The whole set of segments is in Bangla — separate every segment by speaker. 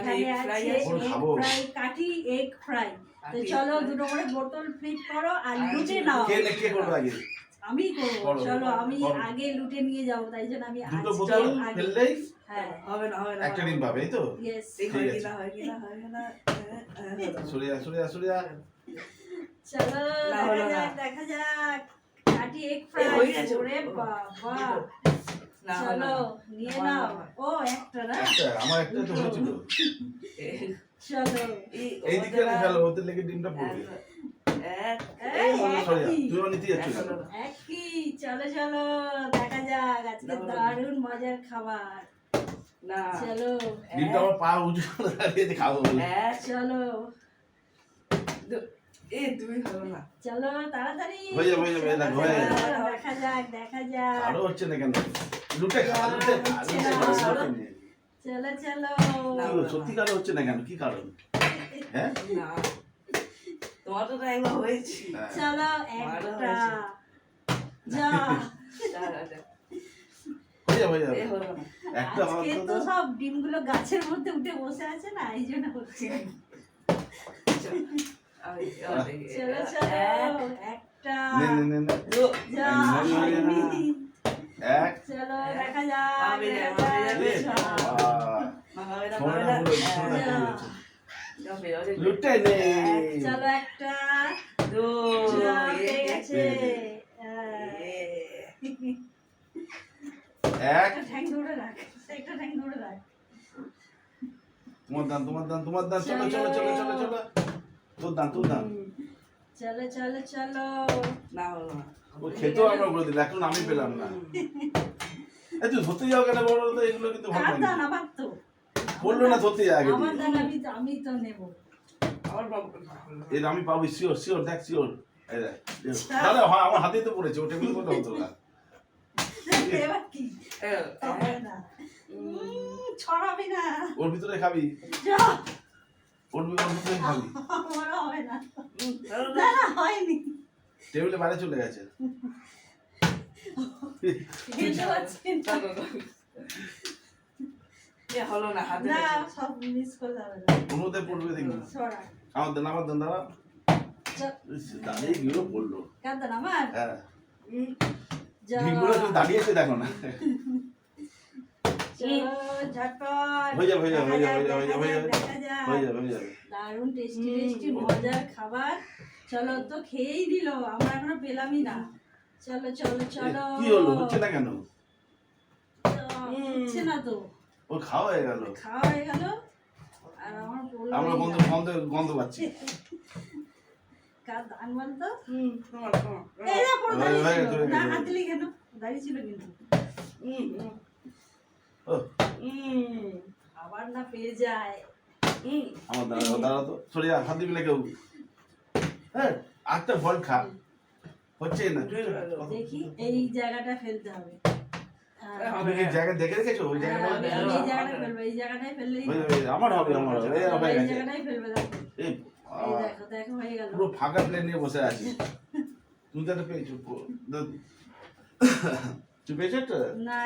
Speaker 1: এখানে আছে। এগ ফ্রাই কাটি এগ ফ্রাই। তো চলো দুটো করে বোতল ফ্লিপ করো আর লুটে নাও।
Speaker 2: কে নে কে করবে আগে?
Speaker 1: আমি করব। চলো আমি আগে লুটে নিয়ে যাব তাই জন্য আমি
Speaker 2: দুটো বোতল ফেললেই
Speaker 1: হ্যাঁ।
Speaker 3: হবে না হবে না
Speaker 2: একটা ডিম পাবে তো?
Speaker 1: ইয়েস
Speaker 3: হয় কিনা হয় কিনা হয় কিনা হ্যাঁ, হ্যাঁ, হলো।
Speaker 2: সরিয়া সরিয়া সরিয়া।
Speaker 1: চলো দেখা যাক দেখা যাক। কাটি এগ ফ্রাই ওরে বাবা। চলো। নিয়ে নাও। ও একটা না?
Speaker 2: একটা আমার একটা তো হয়েছিল। লেগে ডিমটা পড়বে
Speaker 1: দেখা যাক। আজকে। দারুণ মজার খাবার। চলো
Speaker 2: ডিমটা আমার পা উঁচু করে দাঁড়িয়ে খাব
Speaker 1: চলো।
Speaker 3: দু- এই হলো না।
Speaker 1: চলো তাড়াতাড়ি।
Speaker 2: হয়ে যাবে, হয়ে হয়ে
Speaker 3: যাবে।
Speaker 1: দেখা যাক দেখা যাক।
Speaker 2: আরও হচ্ছে না কেন?
Speaker 1: হচ্ছে না।
Speaker 2: কেন? কি কারণ? হ্যাঁ।
Speaker 1: চলো একটা। যা।
Speaker 2: একটা
Speaker 1: তো সব ডিমগুলো গাছের মধ্যে উঠে বসে আছে না এই জন্য হচ্ছে।
Speaker 3: চলো
Speaker 1: চলো। একটা।
Speaker 2: এক।
Speaker 1: চলো দেখা যাক।
Speaker 2: লুটে নে।
Speaker 1: চলো একটা।
Speaker 3: দু,
Speaker 1: যা,
Speaker 3: এই,
Speaker 1: পেয়ে
Speaker 3: এই,
Speaker 1: গেছে
Speaker 3: এই।
Speaker 2: এক।
Speaker 1: ঠ্যাং ধরে রাখ একটা ঠ্যাং ধরে রাখ।
Speaker 2: তোমার দান তোমার দান তোমার দান। চলো চলো। চলো চলো চলো তোর দান তোর দান।
Speaker 1: চলো চলো চলো।
Speaker 3: না হলো না
Speaker 2: ও খেতেও আমরা বলে দিল এখন আমি পেলাম না। এই তুই ধরতে যাও কেন বড় তো এগুলো কিন্তু ভালো লাগে
Speaker 1: আমার তো
Speaker 2: বলল না ধরতে যা আগে
Speaker 1: আমার। দান আমি তো- আমি তো নেব।
Speaker 3: আমার বাবু
Speaker 2: এর আমি পাবো শিওর শিওর দেখ শিওর দাদা হ্যাঁ আমার হাতেই তো পড়েছে ওটা কিন্তু কথা হতো না।
Speaker 1: এবার কি? না। ছড়াবি না।
Speaker 2: ওর ভিতরে খাবি।
Speaker 1: যা।
Speaker 2: ওর ভিতরে খাবি
Speaker 1: আমারও হবে না না না হয়নি।
Speaker 2: টেবিলে বাইরে চলে গেছে।
Speaker 3: হলো না হাতে
Speaker 1: না সব মিস করে যাবে না।
Speaker 2: ওর পড়বে দেখবি
Speaker 1: ছড়া
Speaker 2: আমার দেন আমার দেন দাদা। দাঁড়িয়ে গিয়েও পড়ল।
Speaker 1: আমার?
Speaker 2: হ্যাঁ। দাঁড়িয়েছে দেখো না। হয়ে যাবে, হয়ে যাবে, হয়ে যাবে, হয়ে যাবে,
Speaker 1: দেখা যাক, দেখা যাক।
Speaker 2: হয়ে যাবে হয়ে যাবে।
Speaker 1: দারুণ টেস্টি টেস্টি মজার খাবার। চলো তো খেয়েই দিল আমরা এখনও পেলামই না। চলো চলো চলো।
Speaker 2: কি হলো? হচ্ছে না কেন?
Speaker 1: হচ্ছে না তো।
Speaker 2: ও খাওয়া হয়ে গেল।
Speaker 1: খাওয়া হয়ে গেল। আর আমার
Speaker 2: আমরা গন্ধ গন্ধ গন্ধ পাচ্ছি।
Speaker 1: কার দান বলতো
Speaker 3: উম, তোমার, তোমার,
Speaker 1: এই না পড়ে না। হাত কেন দাঁড়িয়ে ছিল কিন্তু।
Speaker 3: উম,
Speaker 1: আবার না পেয়ে যায়।
Speaker 2: আমার দাঁড়া দাঁড়া তো হাত দিবি না কেউ। হ্যাঁ আটটা ফল খা। হচ্ছে না।
Speaker 1: দেখি এই জায়গাটা ফেলতে হবে।
Speaker 2: জায়গা দেখে রেখেছো? ওই
Speaker 1: হ্যাঁ,
Speaker 2: জায়গাটা
Speaker 1: এই জায়গাটায় ফেলব
Speaker 2: আমার হবে আমার হবে এই
Speaker 1: জায়গাটায় ফেলবে দেখো।
Speaker 2: এই
Speaker 1: এই
Speaker 2: বাবা,
Speaker 1: দেখো দেখো হয়ে গেল।
Speaker 2: পুরো ফাঁকা প্লেন নিয়ে বসে আছি তুমি তো পেয়েছ। তুই পেয়েছ
Speaker 1: না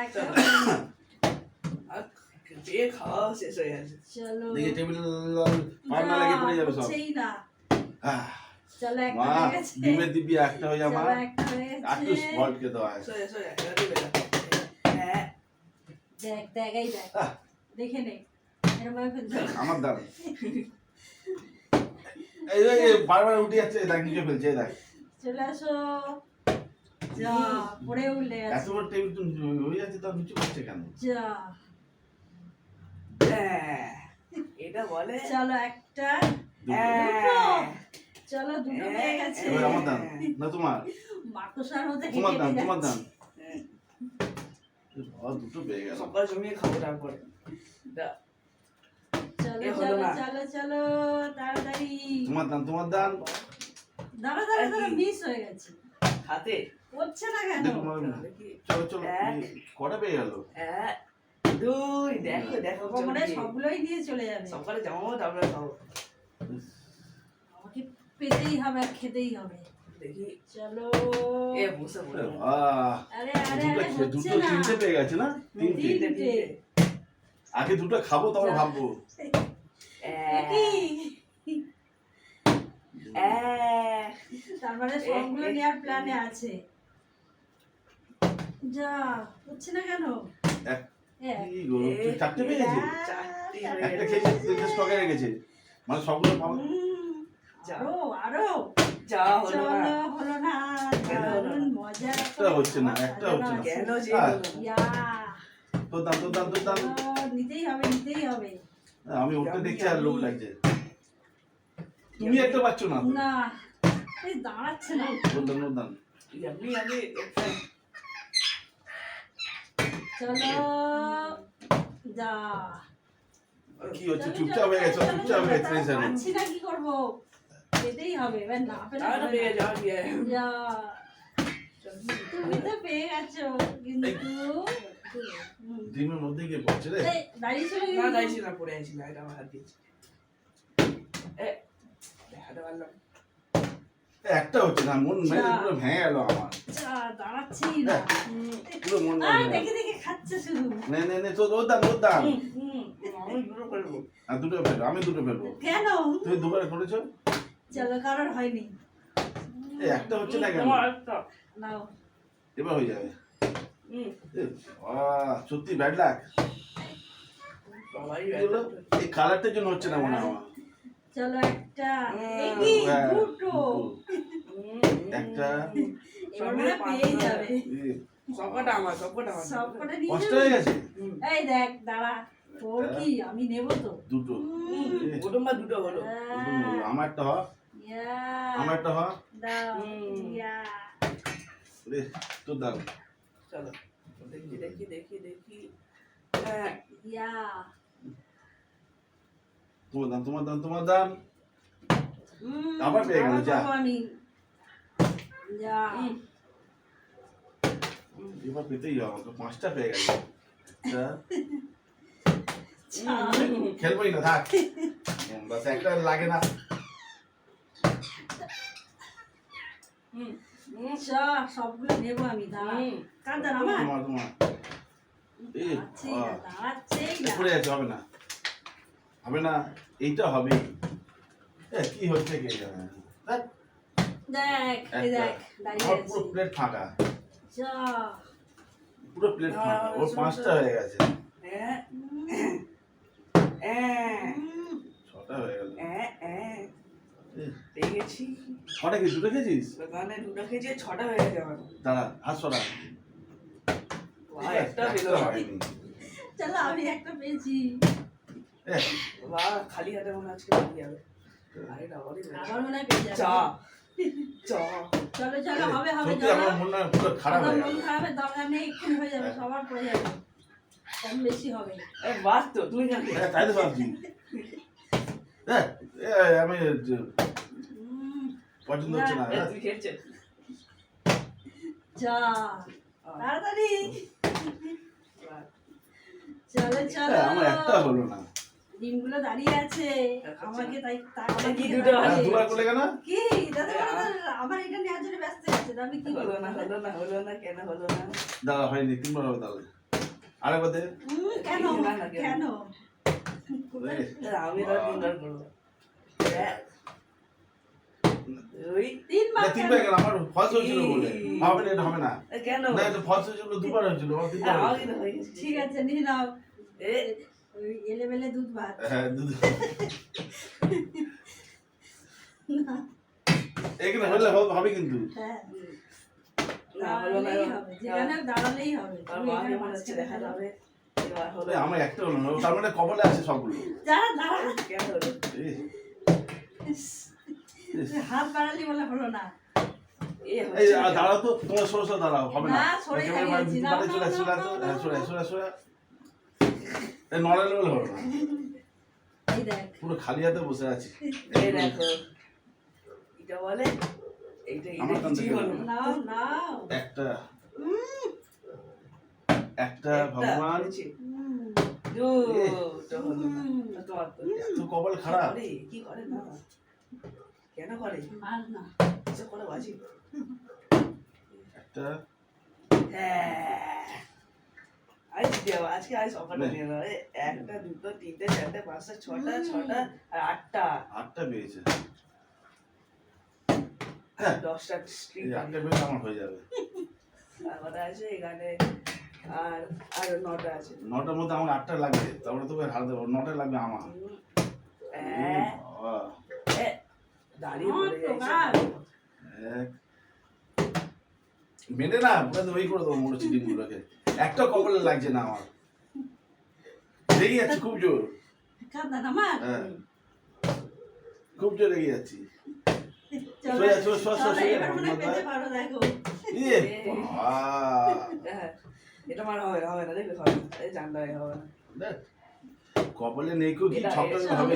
Speaker 3: যে খাওয়া শেষ হয়ে গেছে
Speaker 1: চলো
Speaker 2: দেখি টেবিল লেগে পড়ে যাবে সব।
Speaker 1: হচ্ছেই না। চলো একটা হয়ে গেছে।
Speaker 2: ডিমের দিব্যি একটা হয়ে আমার
Speaker 1: একটু গেছে।
Speaker 2: স্পট খেতে হয়
Speaker 3: সোজা সোজা দিবে হ্যাঁ।
Speaker 1: দেখ দেখ এই দেখ। দেখে নে। এরকম ভাবে ফেলতে হবে।
Speaker 2: আমার দাম এই যে বারবার উঠে যাচ্ছে দেখ নিচে ফেলছে দেখ।
Speaker 1: চলে আসো। যা পড়ে উঠলে
Speaker 2: এত বড় টেবিল হয়ে যাচ্ছে তার নিচু করছে কেন?
Speaker 1: যা।
Speaker 3: এটা বলে।
Speaker 1: চলো একটা
Speaker 3: হ্যাঁ।
Speaker 1: চলো দুটো গেছে।
Speaker 2: এবার আমার দাম। না তোমার।
Speaker 1: মাকড়সার মধ্যে
Speaker 2: তোমার
Speaker 1: হেঁটে
Speaker 2: তোমার দাম।
Speaker 3: হ্যাঁ,
Speaker 2: দুটো পেয়ে গেল
Speaker 3: সকাল জমিয়ে খাব তারপরে। দা-
Speaker 1: চলো চলো চলো চলো তাড়াতাড়ি।
Speaker 2: তোমার দাম তোমার দাম।
Speaker 1: দাঁড়া দাঁড়া দাঁড়া মিস হয়ে গেছে।
Speaker 3: হাতে?
Speaker 1: হচ্ছে না কেন?
Speaker 2: চলো চলো
Speaker 3: এক।
Speaker 2: কটা পেয়ে গেল?
Speaker 3: এক। দুই দেখো দেখো
Speaker 1: মানে সবগুলোই দিয়ে চলে যাবে।
Speaker 3: সকালে তারপরে খাব
Speaker 1: আমাকে পেতেই হবে আর খেতেই হবে।
Speaker 3: দেখি।
Speaker 1: চলো।
Speaker 3: এ বসে বসে।
Speaker 1: আরে আরে
Speaker 2: দুটো
Speaker 1: আরে
Speaker 2: খে- দুটো তিনটে পেয়ে গেছে না? তিনটে।
Speaker 1: তিনটে।
Speaker 3: তিনটে তিনটে।
Speaker 2: আগে দুটো খাব তারপর। ভাববো।
Speaker 1: কি তার মানে সবগুলো নেওয়ার প্ল্যানে আছে। যা হচ্ছে না কেন?
Speaker 2: কি গো, তুই চারটে পেয়ে
Speaker 3: চারটে হয়ে
Speaker 2: একটা
Speaker 3: গেছে।
Speaker 2: খেয়েছে তিনটে স্টকে রেখেছে মানে সবগুলো পাবো
Speaker 1: উম,
Speaker 3: যা।
Speaker 1: আরও আরও
Speaker 3: যা হলো
Speaker 1: চলো
Speaker 3: না
Speaker 1: হলো না
Speaker 3: কেন হলো না?
Speaker 1: মজা
Speaker 2: একটা হচ্ছে না, একটা হচ্ছে না।
Speaker 3: কেন যে
Speaker 2: হ্যাঁ।
Speaker 3: হলো না?
Speaker 1: ইয়া
Speaker 2: তোর দাম তোর দাম তোর দাম
Speaker 1: চলো, নিতেই হবে নিতেই হবে
Speaker 2: আমি ওটা দেখছি আর লোক লাগছে তুমি একটা পাচ্ছ না
Speaker 1: না এই দাঁড়াচ্ছে না
Speaker 2: তোর দাম তোর দাম
Speaker 3: আমি আমি একটা
Speaker 1: চলো। যা।
Speaker 2: কি হচ্ছে? চুপচাপ হয়ে গেছে চুপচাপ হয়ে গেছে
Speaker 1: পাচ্ছি না কি করব? পেতেই হবে এবার না পেলে
Speaker 3: আর পেয়ে
Speaker 1: না।
Speaker 3: গিয়ে।
Speaker 1: যা। তুমি তো পেয়ে গেছো কিন্তু।
Speaker 2: ডিমের মধ্যে গিয়ে পড়ছে রে।
Speaker 1: দাঁড়িয়ে ছিল
Speaker 3: না। দাইছি না পড়ে আছি না এটা আমার হাত দিয়েছি। এ দেখাতে পারলাম।
Speaker 2: একটা হচ্ছে না মন মেরে পুরো ভেঙে গেল আমার।
Speaker 1: যা, দাঁড়াচ্ছেই না।
Speaker 2: পুরো মন
Speaker 1: আর দেখে দেখে খাচ্ছে শুধু।
Speaker 2: নে নে নে তোর ওর দাম ওর দাম।
Speaker 3: আমি দুটো করব
Speaker 2: আর দুটো ফেলব আমি দুটো ফেলব।
Speaker 1: কেন
Speaker 2: তুমি দুবার করেছ?
Speaker 1: চলো কারোর হয়নি।
Speaker 2: একটা হচ্ছে না কেন?
Speaker 1: নাও।
Speaker 2: এবার হয়ে যাবে। আহ, সত্যি ব্যাড লাক
Speaker 3: সবাই
Speaker 2: এই কালারটার জন্য হচ্ছে না মনে হয় আমার।
Speaker 1: চলো একটা
Speaker 2: হ্যাঁ,
Speaker 1: দুটো
Speaker 2: দুটো। একটা।
Speaker 1: হয় পেয়ে যাবে।
Speaker 2: এ,
Speaker 3: সবকটা আমার সবকটা আমার।
Speaker 1: সবকটা নিয়ে
Speaker 2: কষ্ট হয়ে গেছে?
Speaker 1: এই দেখ দাঁড়া তোর কি? আমি নেব তো।
Speaker 2: দুটো।
Speaker 1: হুম।
Speaker 3: প্রথম বা দুটো হলো।
Speaker 2: দুটো আমার একটা হ।
Speaker 1: ইয়া,
Speaker 2: আমার একটা হ।
Speaker 1: দাও ইয়া।
Speaker 2: রে তোর দাম
Speaker 3: চলো। দেখি দেখি দেখি দেখি। হ্যাঁ
Speaker 1: ইয়া।
Speaker 2: তোমার দাম তোমার দাম তোমার দাম? আবার পেয়ে গেল, যা।
Speaker 1: আমি। যা।
Speaker 2: এবার পেতেই হবে আমাকে পাঁচটা পেয়ে
Speaker 3: হুম,
Speaker 2: খেলবোই না থাক। বাস একটা লাগে না।
Speaker 1: সবগুলো নেব আমি দাঁড়া। আমার?
Speaker 2: তোমার তোমার। এই,
Speaker 1: দাঁড়াচ্ছেই না,
Speaker 2: হবে না। হবে না। এইটা হবে কি? হচ্ছে কে জানে
Speaker 1: দেখ।
Speaker 2: পুরো প্লেট ফাঁকা।
Speaker 1: যা।
Speaker 2: পুরো প্লেট ফাঁকা। ওর পাঁচটা হয়ে গেছে। ছটা হয়ে গেল। ছটা কি দুটো খেয়েছিস?
Speaker 3: দোকানে দুটো খেয়েছি ছটা হয়ে গেছে আমার।
Speaker 2: দাঁড়া হাত সরা।
Speaker 3: একটা পেল
Speaker 1: চলো আমি একটা পেয়েছি।
Speaker 3: খালি হাতে মনে আজকে বাকি যাবে। আরে না বলি
Speaker 1: মনে হয় পেয়ে যাবে।
Speaker 3: চা। চা
Speaker 1: চলো চলো হবে হবে
Speaker 2: আমার মন খারাপ হয়ে
Speaker 1: মন খারাপের দরকার নেই এক্ষুনি হয়ে যাবে সবার পড়ে যাবে। কম বেশি হবে।
Speaker 3: এ বাস তো তুমি কেন
Speaker 2: তাই তো ভাবছি। এ, এ, আমি পছন্দ হচ্ছে না
Speaker 3: তুই খেয়েছে
Speaker 1: যা। তাড়াতাড়ি। চলো চলো
Speaker 2: আমার একটা হলো না।
Speaker 1: ডিমগুলো দাঁড়িয়ে আছে। আমাকে তাই
Speaker 3: আমাকে
Speaker 1: আমাকে
Speaker 3: দুটো
Speaker 2: আর দুবার করলে কেন?
Speaker 1: কি? দাদা আমার এটা নেওয়ার জন্য ব্যস্ত আছে আমি কি
Speaker 3: হলো না হলো না হলো না কেন হলো না?
Speaker 2: দাদা হয়নি তিনবার হবে তাহলে। আরেকবার দে।
Speaker 1: কেন?
Speaker 3: কেন? আমি তো তিনবার করব। এক,
Speaker 1: তিনবার
Speaker 2: তিনবার কেন? আমার ফলস হয়েছিল বলে। হবে না এটা হবে না।
Speaker 3: কেন?
Speaker 2: না এটা ফলস হয়েছিল দুবার হয়েছিল
Speaker 3: হয়ে
Speaker 1: ঠিক আছে নিয়ে নাও।
Speaker 3: এ,
Speaker 1: ওই এলেবেলে দুধ ভাত।
Speaker 2: হ্যাঁ দুধ এখানে হলে হবে- কিন্তু।
Speaker 1: হ্যাঁ।
Speaker 2: আমার একটা হলো। না তার মানে কবলে আছে সবগুলো।
Speaker 1: হাত বাড়ালি বলে হলো না?
Speaker 2: দাঁড়াও তো তোমার সরে সরে দাঁড়াও হবে না।
Speaker 1: সরে
Speaker 2: চলে আসো সরে সরে সরে। এই নড়ালে বলে না। পুরো খালি হাতে বসে আছি।
Speaker 3: এই দেখো। এটা এইটা না
Speaker 2: একটা। একটা ভগবান। এত কপাল
Speaker 3: কি
Speaker 2: খারাপ।
Speaker 3: করে? কি করে না? কেন করে?
Speaker 1: না।
Speaker 3: করে বাজি।
Speaker 2: একটা।
Speaker 3: হ্যাঁ। দেওয়া আজকে আজ একটা দুটো তিনটে চারটে পাঁচটা ছটা ছটা আর আটটা।
Speaker 2: আটটা পেয়েছে হ্যাঁ
Speaker 3: দশটা স্ট্রিট
Speaker 2: আটটা পেলে আমার হয়ে যাবে।
Speaker 3: তারপরে আছে এখানে আর আর নটা আছে।
Speaker 2: নটার মধ্যে আমার আটটা লাগবে তারপরে তোকে হার দেবো নটা লাগবে আমার।
Speaker 3: দাঁড়িয়ে পড়ে।
Speaker 2: মেনে না পুরো ওই করে দেবো মোটর চিটিং গুলোকে একটা কপালে লাগছে না আমার। রেগে যাচ্ছি খুব জোর।
Speaker 1: আমার
Speaker 2: হ্যাঁ। খুব জোর রেগে যাচ্ছি। কপালে নেই কেউ কি হবে।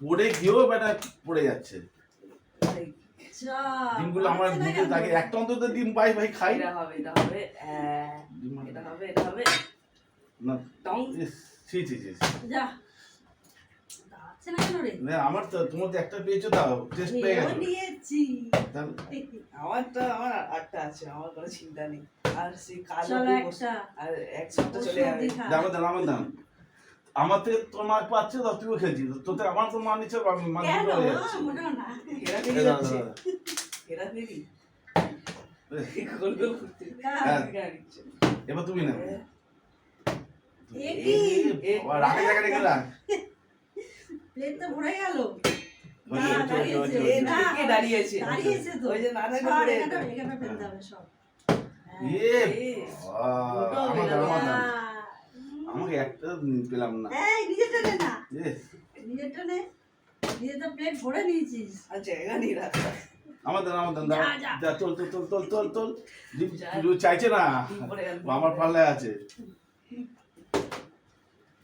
Speaker 2: পড়ে গিয়েও বেটা পড়ে যাচ্ছে। ডিমগুলো আমার মুখে থাকে। একটা অন্তত ডিম পাই ভাই খাই।
Speaker 3: এটা হবে এটা হবে এটা হবে এটা হবে।
Speaker 2: না
Speaker 3: টং।
Speaker 2: ইস, ছি ছি ছি
Speaker 1: যা।
Speaker 2: আমার তো তোমার একটা পেয়েছ তাও টেস্ট পেয়ে গেছো।
Speaker 1: নিয়েছি।
Speaker 3: আমার তো আমার আটটা আছে আমার কোনো চিন্তা নেই। আর সেই কালো আর এক সপ্তাহ চলে যাবে
Speaker 2: দাম আমার দাম আমার থেকে তোর মার পাচ্ছে তো তুইও খেলছিস। তোতে আমার তো মা নিচ্ছে মা হয়ে। এবার তুমি না
Speaker 1: এ কি?
Speaker 2: রাখে জায়গা রেখে রাখ
Speaker 1: প্লেট তো ভরে গেল।
Speaker 2: ওই,
Speaker 1: না,
Speaker 2: ওই, ওই, ওই,
Speaker 1: দাঁড়িয়েছে।
Speaker 3: দাঁড়িয়েছে?
Speaker 1: তো।
Speaker 3: ওই যে এ,
Speaker 2: আমার। আমার আমাকে একটা পেলাম না।
Speaker 1: এই নিজেরটা নে না।
Speaker 2: এ,
Speaker 1: নিজেরটা নে। নিজে তো প্লেট ভরে নিয়েছিস।
Speaker 3: আর জায়গা নেই রাখা।
Speaker 2: আমার আমার দাম
Speaker 1: যা,
Speaker 2: তোল তোল তোল ডিম
Speaker 3: যা।
Speaker 2: ডিম চাইছে না। আমার পাল্লায় আছে।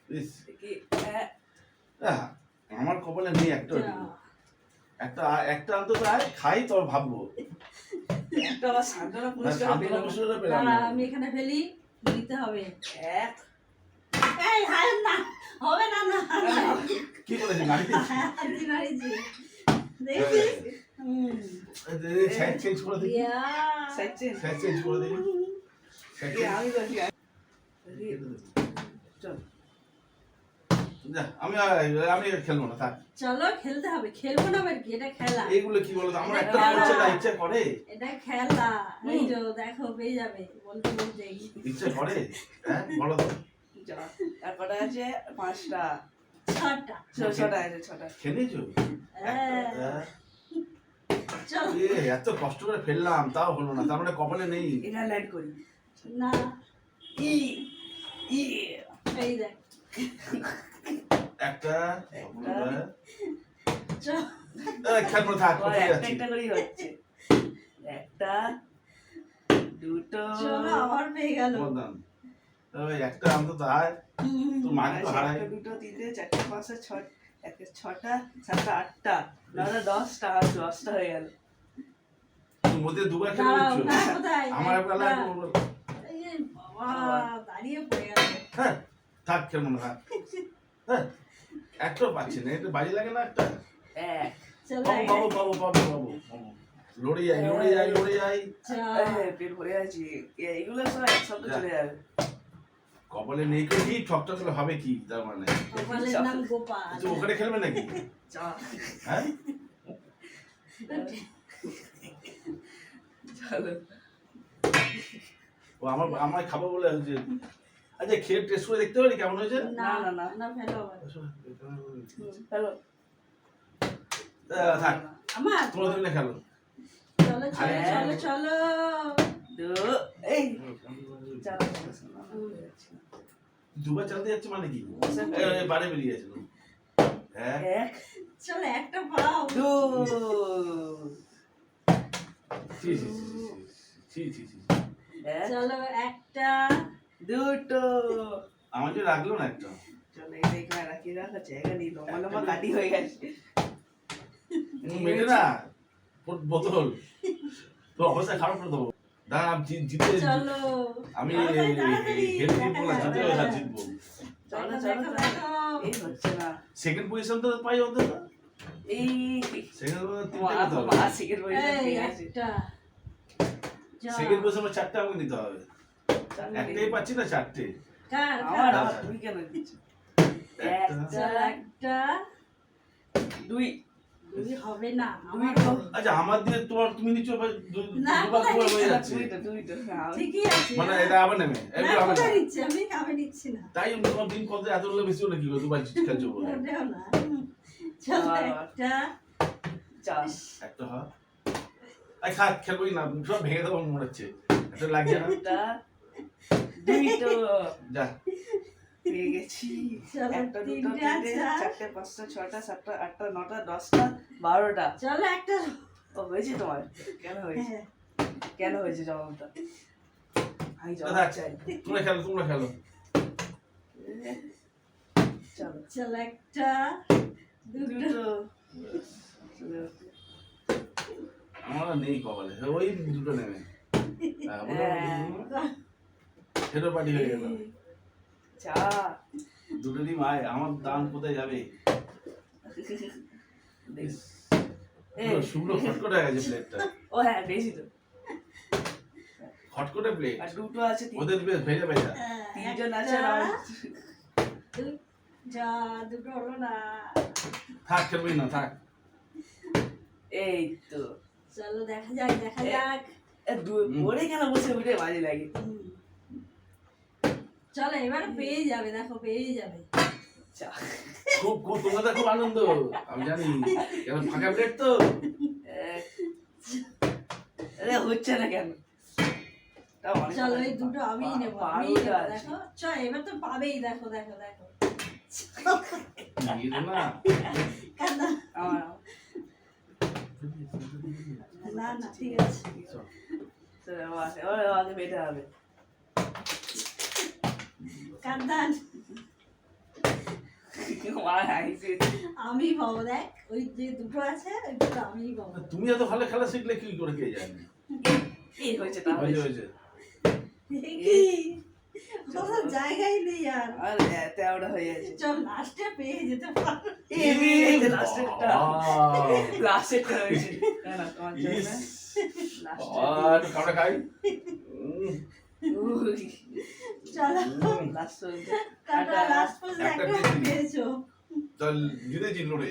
Speaker 2: ইস,
Speaker 3: কি, এ,
Speaker 2: আহ, আমার কপালে নেই একটা একটা একটা অন্তত আয় খাই তবে ভাববো। না।
Speaker 1: আমি এখানে ফেলি। দিতে হবে?
Speaker 3: এক,
Speaker 1: এই হায় না হবে না না
Speaker 2: কি করেছে নারী
Speaker 1: নাড়িয়েছি দেখছিস হুম।
Speaker 2: সাইড চেঞ্জ করে দিই
Speaker 3: সাইড চেঞ্জ।
Speaker 2: সাইড চেঞ্জ করে দিই Side
Speaker 3: আমি বলছি, চল।
Speaker 2: আমি আমি খেলব না থাক।
Speaker 1: চলো খেলতে হবে। খেলব না আবার কি? এটা খেলা।
Speaker 2: এইগুলো কি বলতো? আমার একটা। না ইচ্ছা করে?
Speaker 1: এটা খেলা। এই তো দেখো পেয়ে যাবে। বলতে বলতে
Speaker 2: ইচ্ছা করে? হ্যাঁ বলো তো।
Speaker 3: তারপরে আছে পাঁচটা।
Speaker 1: ছটা।
Speaker 3: ছটা আছে ছটা।
Speaker 2: খেলেছো?
Speaker 1: হ্যাঁ,
Speaker 2: হ্যাঁ। এত কষ্ট করে ফেললাম তাও হলো না তার মানে কপালে নেই।
Speaker 3: এখানে লাইট করি।
Speaker 1: না।
Speaker 3: ই ই।
Speaker 1: এই দেখ।
Speaker 2: একটা খেলব থাক
Speaker 3: একটা করেই হচ্ছে। একটা দুটো
Speaker 1: আবার পেয়ে গেল।
Speaker 2: বললাম একটা অন্তত তো
Speaker 3: আচ্ছা, দুটো তিনটে চারটে পাঁচটা ছয় একটা ছটা সাতটা আটটা নটা দশটা আর দশটা হয়ে গেল।
Speaker 2: মধ্যে দুবার খেলে
Speaker 1: দাঁড়াও
Speaker 2: দিচ্ছ
Speaker 1: না কোথায়?
Speaker 2: আমার বেলা।
Speaker 1: একটা। এই বাবা দাঁড়িয়ে পড়ে গেল
Speaker 2: হ্যাঁ থাক খেলব না হ্যাঁ একটাও পাচ্ছি না। এটা বাজি লাগে না একটা?
Speaker 3: এক।
Speaker 1: চলো
Speaker 2: বাবু বাবু বাবু বাবু বাবু বাবু। লড়ে যাই লড়ে যাই লড়ে যাই।
Speaker 3: পেট ভরে আছি। এগুলো সব এক সপ্তাহ চলে যাবে।
Speaker 2: কপালে নেই কেউ কি? ঠকঠক করে হবে কি? তার মানে।
Speaker 1: গোপালের নাম গোপাল।
Speaker 2: তুই ওখানে খেলবে নাকি? হ্যাঁ? ও আমার আমার খাব বলে যে আচ্ছা খেয়ে টেস্ট করে দেখতে পারি? কেমন হয়েছে?
Speaker 1: না
Speaker 3: না, না,
Speaker 1: না। ফেলো আবার।
Speaker 3: হ্যালো
Speaker 2: আহ, থাক।
Speaker 1: আমার?
Speaker 2: তোমরা তুমি খেলো।
Speaker 1: চলো চলো চলো চলো।
Speaker 3: এই। চলো।
Speaker 2: দুবার চালাতে যাচ্ছে মানে কি? বারে বেরিয়ে গেছিল হ্যাঁ।
Speaker 3: এক
Speaker 1: চলো একটা পাও।
Speaker 2: ছি ছি ছি ছি ছি ছি
Speaker 1: চলো একটা।
Speaker 3: দুটো।
Speaker 2: আমার যে রাখল না একটা।
Speaker 3: চলো এটা এখানে রাখি রাখা জায়গা নেই লম্বা লম্বা কাটি হয়ে গেছে।
Speaker 2: মেটে না বোতল। তো অবস্থা খারাপ করে দেবো। জিতে আমি জিতবো। সেকেন্ড পজিশন তো পাই অন্তত।
Speaker 3: এই
Speaker 2: সেকেন্ড চারটে আমাকে নিতে হবে। একটাই পাচ্ছি না চারটে।
Speaker 3: দুই।
Speaker 1: হবে না আমার
Speaker 2: আচ্ছা আমার দিয়ে তোমার তুমি দুবার দুবার হয়ে যাচ্ছে।
Speaker 1: ঠিকই আছে।
Speaker 2: মানে এটা আবার নেমে
Speaker 1: না
Speaker 2: আবার
Speaker 1: কোথায়
Speaker 2: না।
Speaker 1: নিচ্ছি আমি নিচ্ছি না।
Speaker 2: তাই তোমার দিন কত এত হলে বেশি হলে কি করে? দুবার খেলছো বলে।
Speaker 1: ওটাও না। চল একটা।
Speaker 3: চার।
Speaker 2: একটা আই খা খেলবোই না সব ভেঙে দেবো মনে হচ্ছে। এটা লাগছে না?
Speaker 3: দুই তো
Speaker 2: যা।
Speaker 3: পেয়ে গেছি। একটা দুটো
Speaker 1: তিনটে
Speaker 3: তিনটে চারটে পাঁচটা ছটা সাতটা আটটা নটা দশটা বারোটা।
Speaker 1: চলো একটা।
Speaker 3: ও হয়েছে তোমার? কেন হয়েছে?
Speaker 1: হ্যাঁ,
Speaker 3: কেন হয়েছে জবাবটা? আমি
Speaker 2: দাদা তোমরা খেলো তোমরা খেলো।
Speaker 3: চলো।
Speaker 1: চলো একটা দুটো।
Speaker 2: আমার নেই কপালে ওই দুটো নেমে
Speaker 3: হ্যাঁ।
Speaker 2: পার্টি হয়ে গেল
Speaker 3: চার
Speaker 2: দুটোরই মায় আমার দান কোথায় যাবে? শুকনো খটখটে গেছে প্লেটটা
Speaker 3: ও হ্যাঁ বেশি তো।
Speaker 2: খটখটে প্লেট
Speaker 3: আর দুটো আছে
Speaker 2: ওদের বেশ ভেজা ভেজা।
Speaker 1: হ্যাঁ,
Speaker 3: তিনজন আছে
Speaker 1: যা দুটো হলো না।
Speaker 2: থাক খেলবই না থাক।
Speaker 3: এই তো।
Speaker 1: চলো দেখা যাক দেখা যাক।
Speaker 3: এ দু- পরে কেন বসে উঠে বাজে লাগে।
Speaker 1: চলো এবারে পেয়ে যাবে দেখো পেয়ে যাবে।
Speaker 2: খুব খুব তোমাদের খুব আনন্দ। আমি জানি। কেন ফাঁকা প্লেট তো।
Speaker 3: আরে হচ্ছে না কেন?
Speaker 1: চলো এই দুটো আমি নেব আমি দেখো। চ এবার তো পাবেই দেখো দেখো দেখো।
Speaker 2: না।
Speaker 1: না ঠিক আছে।
Speaker 3: আমাকে বেটে হবে।
Speaker 1: কান্দান আমি পাবো দেখ ওই যে দুটো আছে ওই দুটো আমিই পাবো
Speaker 2: তুমি এত ভালো খেলা শিখলে কি করে কে জানে?
Speaker 3: কি হয়েছে তা
Speaker 2: হয়েছে
Speaker 1: জায়গায় নেই আর।
Speaker 3: আর তেরোটা হয়ে যাচ্ছে
Speaker 1: চল লাস্টে পেয়ে যেতে পারো।
Speaker 3: এই লাস্টেরটা লাস্টেরটা হয়েছে। না না তোমার জন্য লাস্ট
Speaker 2: বাহ, একটু খাই?
Speaker 1: কাটা লাস্ট পর্যন্ত
Speaker 2: একটা।
Speaker 1: পেয়েছ।
Speaker 2: চল জিতেছি লড়ে।